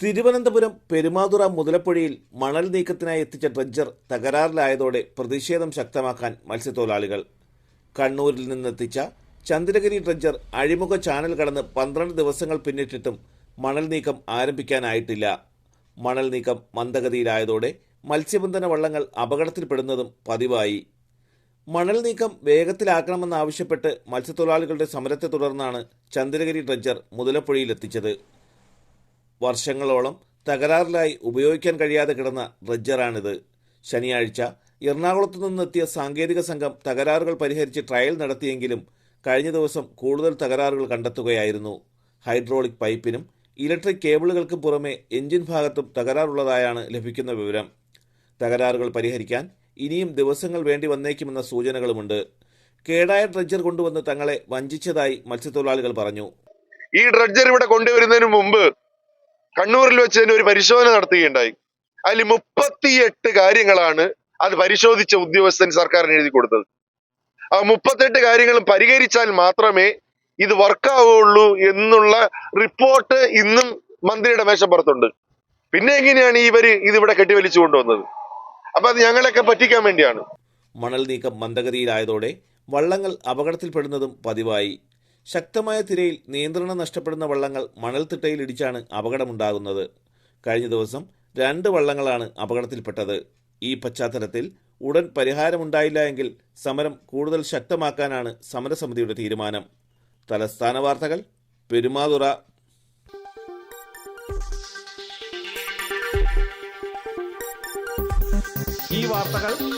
തിരുവനന്തപുരം പെരുമാതുറ മുതലപ്പുഴയിൽ മണൽ നീക്കത്തിനായി എത്തിച്ച ഡ്രഡ്ജർ തകരാറിലായതോടെ പ്രതിഷേധം ശക്തമാക്കാൻ മത്സ്യത്തൊഴിലാളികൾ. കണ്ണൂരിൽ നിന്നെത്തിച്ച ചന്ദ്രഗിരി ഡ്രഡ്ജർ അഴിമുഖ ചാനൽ കടന്ന് പന്ത്രണ്ട് ദിവസങ്ങൾ പിന്നിട്ടിട്ടും മണൽ നീക്കം ആരംഭിക്കാനായിട്ടില്ല. മണൽ നീക്കം മന്ദഗതിയിലായതോടെ മത്സ്യബന്ധന വള്ളങ്ങൾ അപകടത്തിൽപ്പെടുന്നതും പതിവായി. മണൽ നീക്കം വേഗത്തിലാക്കണമെന്നാവശ്യപ്പെട്ട് മത്സ്യത്തൊഴിലാളികളുടെ സമരത്തെ തുടർന്നാണ് ചന്ദ്രഗിരി ഡ്രഡ്ജർ മുതലപ്പുഴയിലെത്തിച്ചത്. വർഷങ്ങളോളം തകരാറിലായി ഉപയോഗിക്കാൻ കഴിയാതെ കിടന്ന ഡ്രഡ്ജറാണിത് ശനിയാഴ്ച എറണാകുളത്തു നിന്നെത്തിയ സാങ്കേതിക സംഘം തകരാറുകൾ പരിഹരിച്ച് ട്രയൽ നടത്തിയെങ്കിലും കഴിഞ്ഞ ദിവസം കൂടുതൽ തകരാറുകൾ കണ്ടെത്തുകയായിരുന്നു. ഹൈഡ്രോളിക് പൈപ്പിനും ഇലക്ട്രിക് കേബിളുകൾക്കും പുറമെ എഞ്ചിൻ ഭാഗത്തും തകരാറുള്ളതായാണ് ലഭിക്കുന്ന വിവരം. തകരാറുകൾ പരിഹരിക്കാൻ ഇനിയും ദിവസങ്ങൾ വേണ്ടി വന്നേക്കുമെന്ന സൂചനകളുമുണ്ട്. കേടായ ഡ്രഡ്ജർ കൊണ്ടുവന്ന് തങ്ങളെ വഞ്ചിച്ചതായി മത്സ്യത്തൊഴിലാളികൾ പറഞ്ഞു. ഈ ഡ്രഡ്ജർ ഇവിടെ കൊണ്ടുവരുന്നതിന് മുമ്പ് കണ്ണൂരിൽ വെച്ച് തന്നെ ഒരു പരിശോധന നടത്തുകയുണ്ടായി. അതിൽ മുപ്പത്തിയെട്ട് കാര്യങ്ങളാണ് അത് പരിശോധിച്ച ഉദ്യോഗസ്ഥൻ സർക്കാരിന് എഴുതി കൊടുത്തത്. ആ മുപ്പത്തെട്ട് കാര്യങ്ങളും പരിഹരിച്ചാൽ മാത്രമേ ഇത് വർക്കാവുള്ളൂ എന്നുള്ള റിപ്പോർട്ട് ഇന്നും മന്ത്രിയുടെ മേശപ്പുറത്തുണ്ട് പിന്നെ എങ്ങനെയാണ് ഇവർ ഇതിവിടെ കെട്ടിവലിച്ചു കൊണ്ടുവന്നത്? അപ്പൊ അത് ഞങ്ങളെയൊക്കെ പറ്റിക്കാൻ വേണ്ടിയാണ്. മണൽ നീക്കം മന്ദഗതിയിലായതോടെ വള്ളങ്ങൾ അപകടത്തിൽപ്പെടുന്നതും പതിവായി. ശക്തമായ തിരയിൽ നിയന്ത്രണം നഷ്ടപ്പെടുന്ന വള്ളങ്ങൾ മണൽത്തിട്ടയിൽ ഇടിച്ചാണ് അപകടമുണ്ടാകുന്നത്. കഴിഞ്ഞ ദിവസം രണ്ട് വള്ളങ്ങളാണ് അപകടത്തിൽപ്പെട്ടത്. ഈ പശ്ചാത്തലത്തിൽ ഉടൻ പരിഹാരമുണ്ടായില്ല എങ്കിൽ സമരം കൂടുതൽ ശക്തമാക്കാനാണ് സമരസമിതിയുടെ തീരുമാനം. തലസ്ഥാന വാർത്തകൾ പെരുമാതുറ. ഈ വാർത്തകൾ